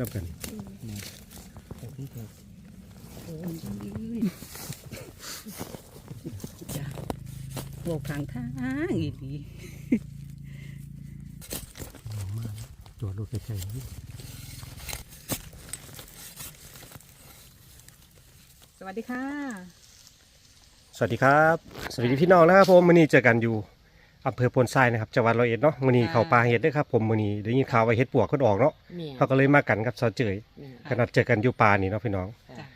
น้ำกันโลกขางทางอีดีมาจอดรถไกลๆนี่สวัสดีค่ะ สวัสดีครับ สวัสดีพี่น้องนะครับผมมื้อนี้เจอกันอยู่ อำเภอพลทรายนะครับจังหวัดร้อยเอ็ดเนาะมื้อนี้ค่ะเข้าป่าเฮ็ดเด้อครับผมมื้อนี้ได้ยินข่าวว่าเฮ็ดปวกคนออกเนาะแม่เขาก็เลยมากันกับสาวเจยแม่ก็นัดเจอกันอยู่ป่านี่เนาะพี่น้องจ้ะ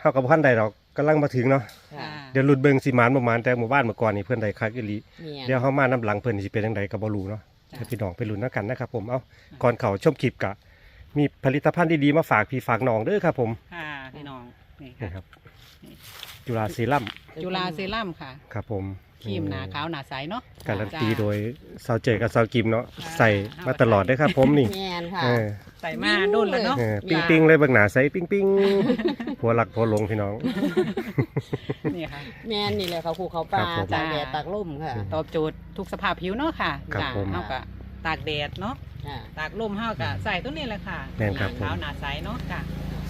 เฮากับพันใดดอกกำลังมาถึงเนาะค่ะเดี๋ยวหลุดเบิ่งสิหมานบ่หมานแต่หมู่บ้านเมื่อก่อนนี่เพิ่นได้คักอีหลี แม่เดี๋ยวเฮามานํหลังเพิ่นสิเป็นจังไดก็บ่รู้เนาะจ้ะ เดี๋ยวพี่น้องไปลุ้นนำกันนะครับผมเอ้าก่อนเข้าชมคลิปกะ มีผลิตภัณฑ์ดีๆมาฝากพี่ฝากน้องเด้อครับผมค่ะพี่น้องนี่นี่ค่ะครับจุฬาเซรั่มจุฬาเซรั่มค่ะ ครับผม ครีมหนาขาวหนาใสเนาะการันตีจ้ะโดยสาวเจยกับสาวกิมเนาะค่ะใส่มาตลอดเด้อครับ ผมนี่แม่นค่ะ เออใส่มาโดนแล้วเนาะเออปิ้งปิ้งเลยเบิ่งหน้าใส่ปิ้งปิ้งผัวหลักผัวหลงพี่น้อง นี่ค่ะ แม่นนี่แหละค่ะครูเขาปลาครับผม ตากแดดตากลมค่ะตอบโจทย์ทุกสภาพผิวเนาะค่ะครับจ้ะผมเฮาก็ตากแดดเนาะอ่า ตากลมเฮาก็ใส่ตัวนี้แหละค่ะแม่นครับหนาขาวหนาใสเนาะจ้ะ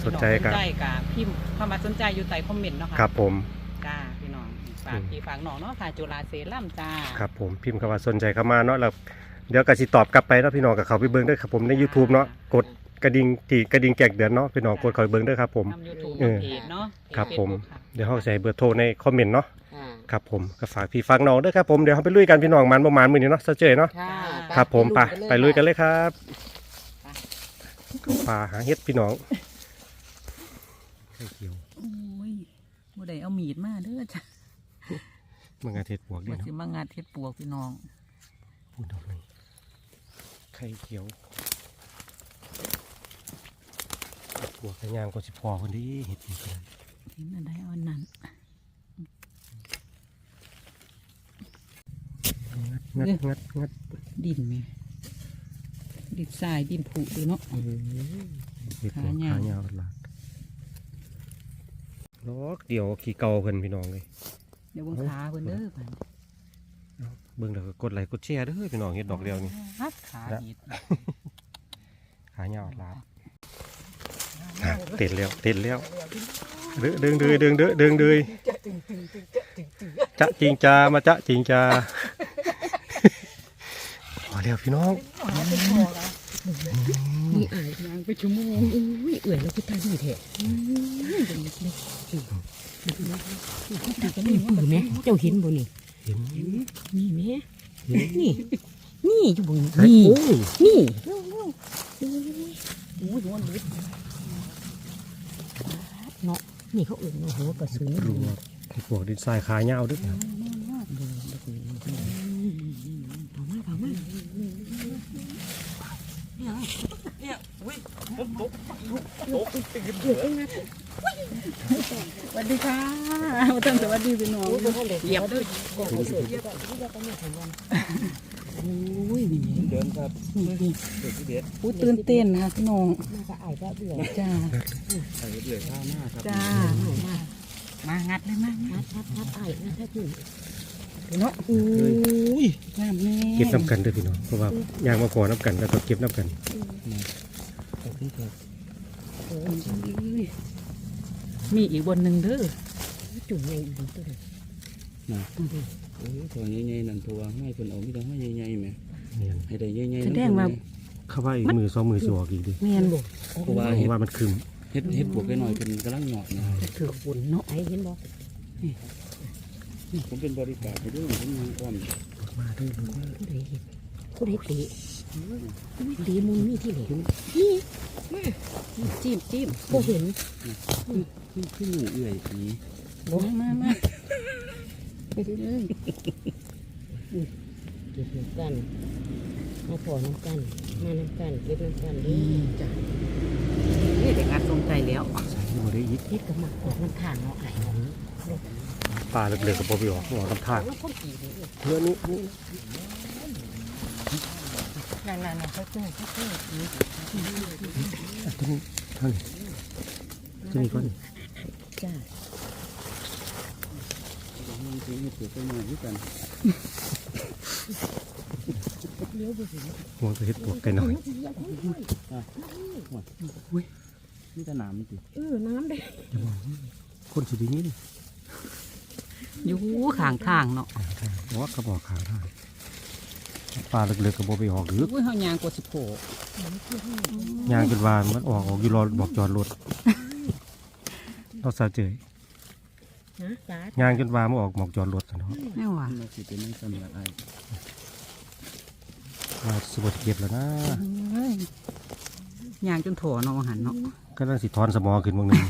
สนใจกับสนใจกับพิมพ์เข้ามาสนใจอยู่ใต้คอมเมนต์เนาะค่ะครับผม จ้าพี่น้อง ฝากอืมพี่ฝากน้องเนาะค่ะจุฬาเซรั่มจ้าครับผมพิมพ์คำว่าสนใจเข้ามาเนาะแล้วเดี๋ยวก็สิตอบกลับไปเนาะพี่น้องกับเขาไปเบิ่งเด้วยครับผมใน YouTube เนาะกดกระดิ่งที่กระดิ่งแจกเดือนเนาะพี่น้องกดเข้าไปเบิ่งเด้วยครับผมทำยูทูบเออเพจเนาะครับผม Facebook ค่ะเดี๋ยวเฮาใส่เบอร์โทรในคอมเมนต์เนาะอ่าครับผมก็ฝากพี่ฝากน้องเด้อครับผมเดี๋ยวเฮาไปลุยกันพี่น้องมันประมาณมื้อนี้เนาะซะเจยเนาะค่ะครับผมไปไปลุยกันเลยเลยครับเข้าป่าหาเฮ็ดพี่น้องไข่เขียวโอ้ยบ่ได้เอามีดมาเด้อจ้ะ มันกระเทศปวกเด้ว่าเนาะมางานเฮ็ดปวกพี่น้องพูดดอกหนึงไข่เขียวปวกกระยางก็สิพอคนดีเห็ดอีกแล้วเห็นอันใดเอาอันนั้นงัดงัดงัดงัดดินแม่ดินทรายดินผุดูเนาะเห็ดปวกขายาวขายาวหลากล็อกเดียวขี่เก่าเพิ่นพี่น้องเลย เดี๋ยวเบิ่งขาเพิ่นเด้อบัดเบิ่งแล้วก็กดไลค์กดแชร์เด้อพี่น้องเห็ดดอกเดียวนี่ฮัดขาดีดขายาวหลากอะเต็ดแล้วเต็ดแล้วเด้อเดิงเดือยเดิงเด้อเดิงเดือยจะจริงจามาจะจริงจาพอแล้วพี่น้องนี่อ่านยางไปชั่วโมงอุ้ยเอื่อยแล้วก็ตาดีแท้ตาก็ มีปืนไหมเจ้าเห็นบ่นี่เห็นนี่แม่เห็นนี่นี่อยู่บ่เฮ้ยนี่โอ้ยนี่อู้ยโดนดิดเนาะนี่เขาเอื่นว่าหัวกระสุนรัวไอ้พวกดินทรายขายาวเด้วย เผามาเผามา สวัสดีค่ะมาตั้งสวัสดีพี่น้องเหยียบด้วยอุ้ยนี่เดินครับนี่เด็กที่เด็ดอู้ตื่นเต้นนะพี่น้องน่าจะอาเอื่อยจ้าใส่เดือข้าวหน้าครับจ้ามางัดเลยมางัดดฮัดฮัดอายนะถ้าถึงเนาะอู้ยงามแน่เก็บน้ำกันด้วยพี่น้องเพราะว่ายางมาพอน้ำกันแล้วก็เก็บน้ำกัน ขอบคุณครับโอ้ยมีอีกบนหนึ่งเด้อจุ่มใหญ่อยู่ตัวเลยโอ้ยตัวใหญ่ๆนั่นตัวให้คนเอาไม่ต้องให้ใหญ่ๆไหมเนี่ยให้ได้ใหญ่ๆแสดงว่าเข้าว่าอีกมือสองมือสออกอีกดิแม่นบ่เพราะว่าเพเห็ดราะว่ามันคึมเห็ดเห็ดปวกหน่อยเป็นกำลังหยอดนะจะถือฝนเนาะไอ้เห็นบ่ผมเป็นบริการไปด้วยผมยังก่อนมาด้วยลูกผู้ใดเห็นผู้ใดเตะเตะมุนมีที่ไหนนี่จิ้มจิ้มบ่เห็นขึ้นขึ้นหนูเอื่อยนี้มามามาไปเลยเก็บน้ำกันมาขอน้ำกัน มาน้ำกันเก็บน้ำกันนี่จ้ะนี่เด็กงานสมใจแล้วใส่หมดได้อีกเฮ็ดกับหมักออกน้ำข้างเนาะไอ้ของปลาเหลือๆกับบ่ไปออกออกน้ำทางแล้วคนกี่ นี่เนื้อนี้นี่นั่นเขาเจอเขาเจอตัวนี้เท่านี้ตัวนี้ก่อนจ้ามันคือเห็ดปวกหน่อยด้วยกันเลี้ยวไปสิมองตัวเห็ดปวกไก่หน่อยอุ้ยนี่จะนามติเออน้ำได้คนสุดนี้นี่อยู่ข้างทางเนาะบอกว่ากระบอกขางทาง ปลาเล็กๆกระบอกไปออกหรืออุ้ยเฮายางกว่าสิโผยางจนวานมันออกออกอยู่รอบอกจอดรถเราสาวเจยฮะจ้ายางจนวานมันออกบอกจอดรถนะเนาะแม่ว่าเราสิเป็นนักสำลักไอ้ว่าสบดเก็บแล้วนะเอ้ยยางจนถั่วเนาะหันเนาะก็ต้องสิถอนสมอขึ้นบางหนึ่ง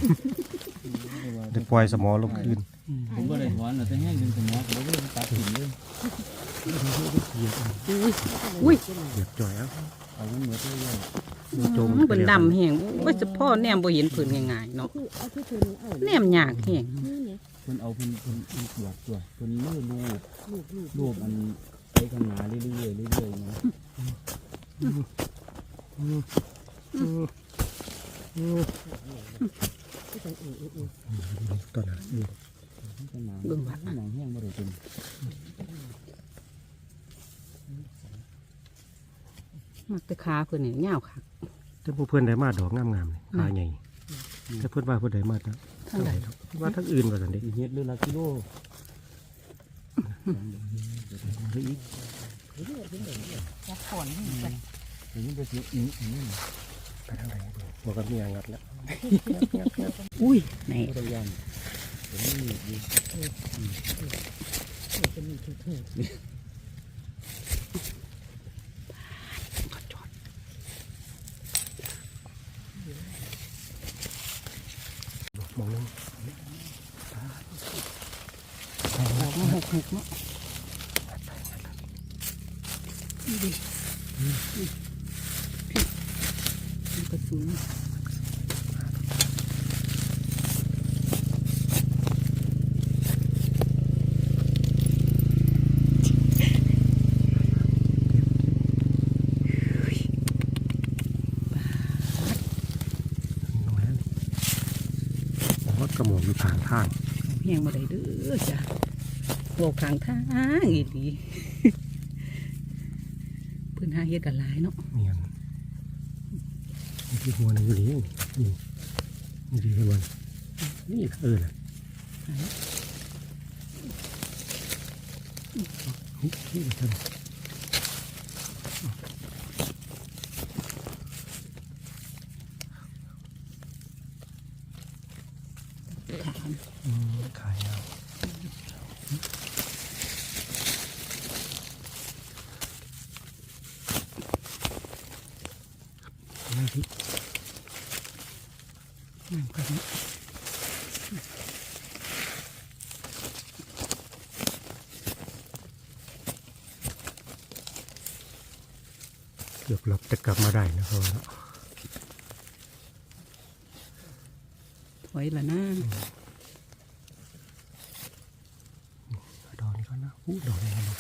เดี๋ยวปล่อยสมอลงคืนผมก็ได้ถอนแล้วแต่แห้งดึงสมองก็เลยตัดถิ่นเลย อุ้ยเหยียบจ่อยเอาเอามันเหมือนเท่าดูจมมันเป็นดำแห้งว่าจะพ่อแนมบ่เห็นผืนง่ายๆเนาะคือเอาที่เธอเอาแนมยากแห้งนี่เนี่ยเพิ่นเอาเพิ่นเพิ่นเพิ่นตรวจตัวเพิ่นเลื่อนรูปลูกลูกรูปอันไปข้างหน้าเรื่อยๆเรื่อยๆนะที่ต้องเออเออเออตอนนั้นข้างหน้าหนังแห้งบ่ได้เป็น มักแต่ขาเพิ่นนี่ยาวคักแต่ผู้เพื่อนได้มาดอกงามๆนี่ขาใหญ่แต่เพื่อนว่าเพื่อนได้มาทั้งทางใดว่าทั้งอื่นว่าสันเด็เฮ็ดเรือละกิโลจับก่อนนี่ไปเดี๋ยวนี้จะเสียอีกอีกนี่ไปทางไหนบอกกับมีอย่างงัดแล้วอุ้ยไหนก็ได้ยันเดี๋ยวนี้ดี จะมีเธอเธอ มองนึง ดอกมาหกหก เนาะนี่ดิมันกระสุนน้อยบอกว่ากระหมอกอยู่ทางทางแห้งมาได้เด้อจ้ะ โลกข้างทางอีหลีเพิ่นหาเฮ็ดกันหลายเนาะเนียนนี่คือหัวหนึงอยู่นี่นี่นี่ดีกันวันนี่เออนะนี่นี่ท่าน ถาม อืมขายเอาไม่ที่ นั่นก็เนาะเกือบหลับจะกลับมาได้นะเพราะว่าถอยละนะดอกนี้ก็นะอู้ดอกนี้ก็นะ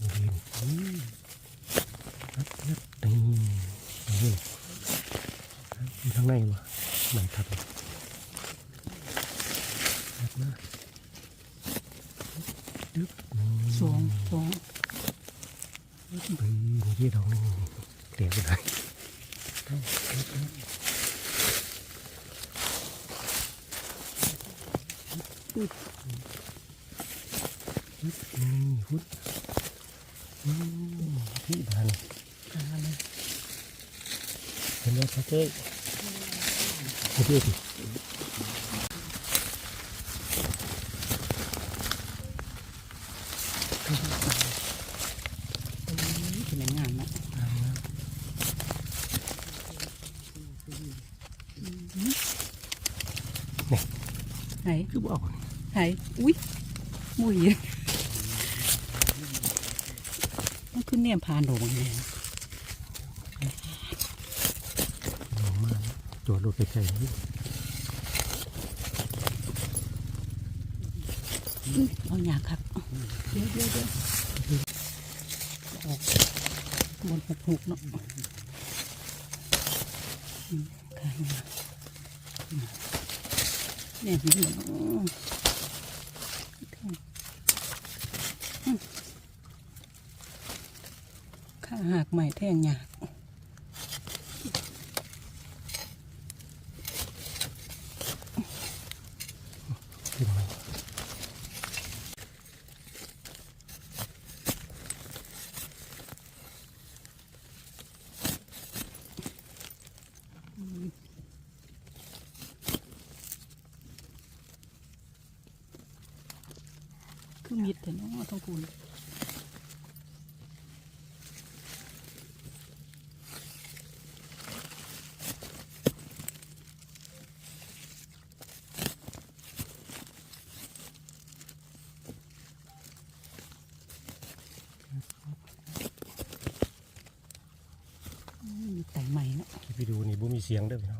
นี่ดีนี่นัดนัดนี่นี่มี ข้างในวะไหนครับนัดนะดึ๊บนี่สองสองเฮ้ยนี่ที่ดอกนึงเดี๋ยวไปไหนนี่พุทธอืมที่ดันกาเลยเห็นไหมครับเจ้ ยมาดูสิ เป็นงามเนาะ ไหน คือบอก ไหนอุ้ยมุยมันขึ้นเนี่ยผ่านดอกไง ลง มาจอดรถไปไกลนี่เอาหยาครับเดี๋ยวเดี๋ยวเดี๋ยวออกบนหกหกเนาะอืมขายมาเนี่ยนี่มันอ๋อใหม่แท่งหยาก ขึ้นมา คือมิดแต่เนาะทั้งพูน มีแต่ใหม่เนาะ คลิปวิดีโอนี่บ่มีเสียงเด้อพี่น้อง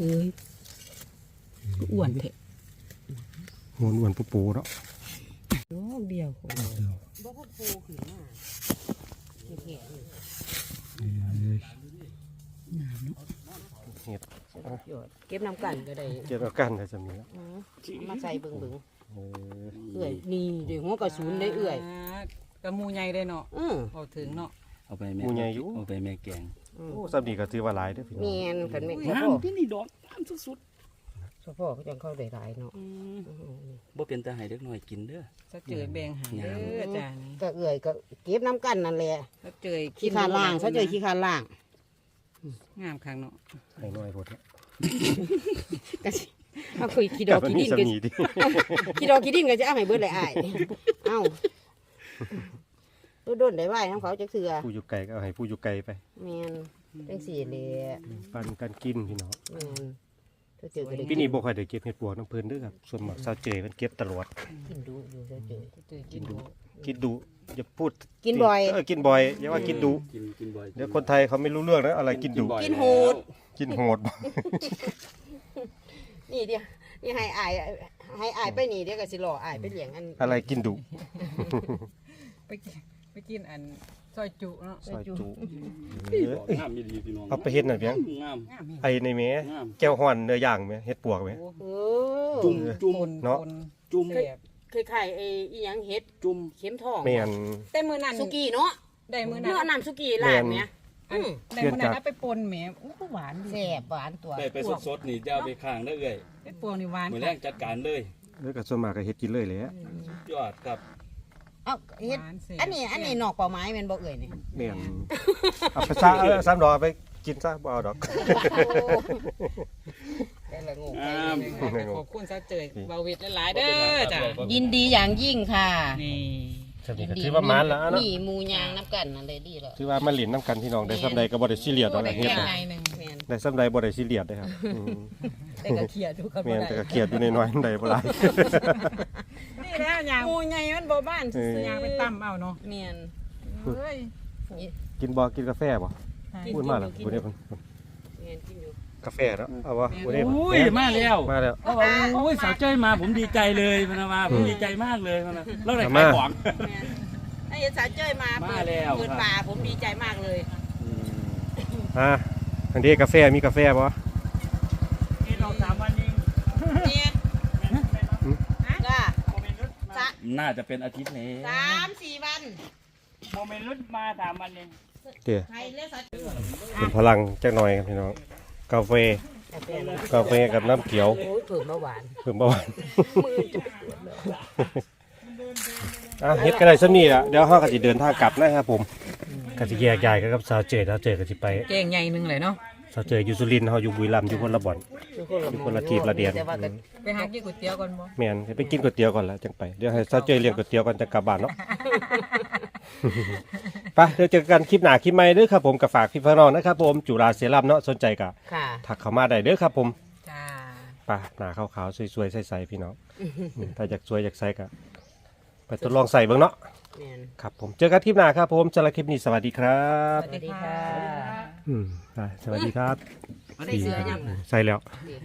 เอ้ยอ้วนเถอะอ้วนอ้วนปูปูเนาะดอกเดียวโอ้เดี๋ยวบ่พอปูขึ้นมาแก่ๆนี่เฮ็ดยอดเก็บน้ำกันก็ได้เก็บเอากันได้จำนี้แล้วอืมเอามาใส่เบิ่งเออๆเอื้อยนี่เดี๋ยวหัวกระสุนได้เอื้อยกระมูใหญ่ได้เนาะอือเอาถึงเนาะเอาไปแม่เอาไปแม่แกงอืม โอ้ซ้ำนี่ก็ถือว่าหลายเด้อพี่น้องแม่นคันแม่นงาพ่มอที่นี่ดอกงามสุดสะพ่อก็จังเข้าได้หลายเนาะอืมอืมๆบ่เป็นตาให้เด็กน้อยกินเด้อถ้าเจอแบ่งหางเด้อจ้านี่ก็เอื้อยก็เก็บน้ำกันนั่นแหละถ้าเจอขี้ขาล่างซะเจอขี้ขาล่างงามข้างเนาะให้น้อยโพดเนาะก็สิเอาคุยขี้ดอกแต่มันขี้มีดินก็ซ้ำนี้ดิขี้ดอกขี้ดินก็จะเอาให้เบิดเลยอ้ายเอ้า ตัวโดนได้ไหวน้ำเขาจะเสือผู้อยู่ไกลก็เอาให้ผู้อยู่ไกลไปแมนจังสี่เลยปันกันกินพี่น้องแมนตัวเจอก็ได้ปีนี้บ่ค่อยได้เก็บเห็ดปวกน้ำเพิ่นเด้อครับส่วนมากสาวเจยมันเก็บตลอด กินดูอยู่ตัวเจอถ้าเจอ กินดู กินดุอย่าพูดกินบ่อย เออกินบ่อยอย่าว่ากินดุกินกินบ่อยเดี๋ยวคนไทยเขาไม่รู้เรื่องนะอะไรกินดุบ่อยกินโหด กินโหด นี่เดียวนี่ให้อายให้อายไปนี่เดี๋ยวก็สิหล่ออายไปเลี้ยงอันอะไรกินดุไปกินไป กินอันซอยจุเนาะซอยจุนี่เอดออกงามดีพี่น้องเอาไปเฮ็ดน่ะเพียงงาม งามนี่ไอ้ในแม่งาม แก้วฮ้อนเนื้อย่างแม่เฮ็ดปวกแม่โอ้เออจุ่มจุ่มคนเนาะ คนจุ่มแซ่บคล้ายๆไอ้อีหยังเฮ็ดจุ่มเข็มทองแม่น แต่มื้อนั้นสุกี้เนาะได้มื้อเนื้นั้อนน้ำสุกี้ร้านเนี่ยอันอืมได้มื้อนั้นเอาไปปนแหมอู้หูหวานดีแซ่บหวานตัวได้ไปสดๆนี่จะเอาไปข้างได้อเอ้ยไอ้ปวงนี่หวานมื้อแรกจัดการเลยแล้วก็ส่วนมากก็เฮ็ดกินเลยแหละ ยอดครับ เอ้าเฮ็ดหวานแซ่บอันนี้อันนี้นอกเป่าไม้แม่นบ่เอ่ยนี่แม่นเอาไปซะเอาซ้ำดอกเอาไปกินซะบ่เอาดอกได้ละงงงามขอบคุณซะเจยเบาวิดหลายๆเด้อจ้ะยินดีอย่างยิ่งค่ะ นี่ ซ้ำนี่ก็ถือว่ามันแล้วเนาะมีหมูยางน้ำกันนั่นเลยดีแล้วถือว่ามาหลินน้ำกันพี่น้องได้ซ้ำใดก็บ่ได้ซีเรียสดอกได้นะเฮ็ดแก่น่ะไงหนึ่งแม่นได้ซ้ำใดบ่ได้ซีเรียสเด้อครับอืมแต่ก็เขียดดูครับแม่นบ่แต่ได้ก็เครียดอยู่น้อยๆได้บ่หลาย นี่แหล้วอย่างหมูใหญ่มันบ่บ้านเออยางไปตั้มเอาเนาะแม่นเฮ้ยกินบ่กินกาแฟบ่พูดมาแล้วพูดได้เพิ่นแม่นกินอยู่ กาแฟเนาะเอาบ่พูดได้เพิ่นอุ้ยมาแล้วมาแล้วเอาว่าโอ้ยสาวเจ้ยมาผมดีใจเลยพนมาผมดีใจมากเลยพนะเราได้เอาขามายของแม่นถ้าเห็นสาวเจ้ยมาเปิมาดแล้วเปิดครับป่าผมดีใจมากเลยอ่าอันนี้กาแฟมีกาแฟบ่สามวันเองเนี่ยจ้าโมเมนต์รุดมาน่าจะเป็นอาทิตย์นี้สามสี่วันโมเมนต์รุดมาสามวันเองเดี๋ยวใครเลือกสัตว์เป็นพลังจักหน่อยครับพี่น้อง กาแฟกาแฟกับน้ำเขียวโอ้ยเพิ่มมาหวานเพิ่มเบาหวานอะเฮ็ดก็ได้ซะนี่ล่ะเดี๋ยวเฮาก็สิเดินทางกลับนะครับผมก็สิแยกย้ายกันกับสาวเจดสาวเจดก็สิไปแกงใหญ่หนึงเลยเนาะสาวเจดอยู่สุรินทร์เฮาอยู่บุรีรัมย์อยู่คนละบ่อนอยู่คนละทีมละเดียน แต่ว่าก็ไปหากินก๋วยเตี๋ยวก่อนบ่แม่นไปกินก๋วยเตี๋ยวก่อนแล้วจังไปเดี๋ยวให้สาวเจดเลี้ยงก๋วยเตี๋ยวก่อนจะกลับบ้านเนาะ ไปเดี๋ยวเจอกันคลิปหน้าคลิปใหม่เด้อครับผมกับฝากพี่พี่น้องนะครับผมจุฬาเซรั่มเนาะสนใจก็ค่ะทักเข้ามาได้เด้อครับผมจ้า ไปหน้าขาวๆสวยๆใสๆพี่น้องอืมถ้าอยากสวยอยากใสก็ไปทดลองใส่เบิ่งเนาะแม่นครับผมเจอกันคลิปหน้าครับผมสำหรับคลิปนี้สวัสดีครัสบวัสดีค่ะ อืมได้สวัสดีครับได้เสื้อยังใส่แล้ว ดี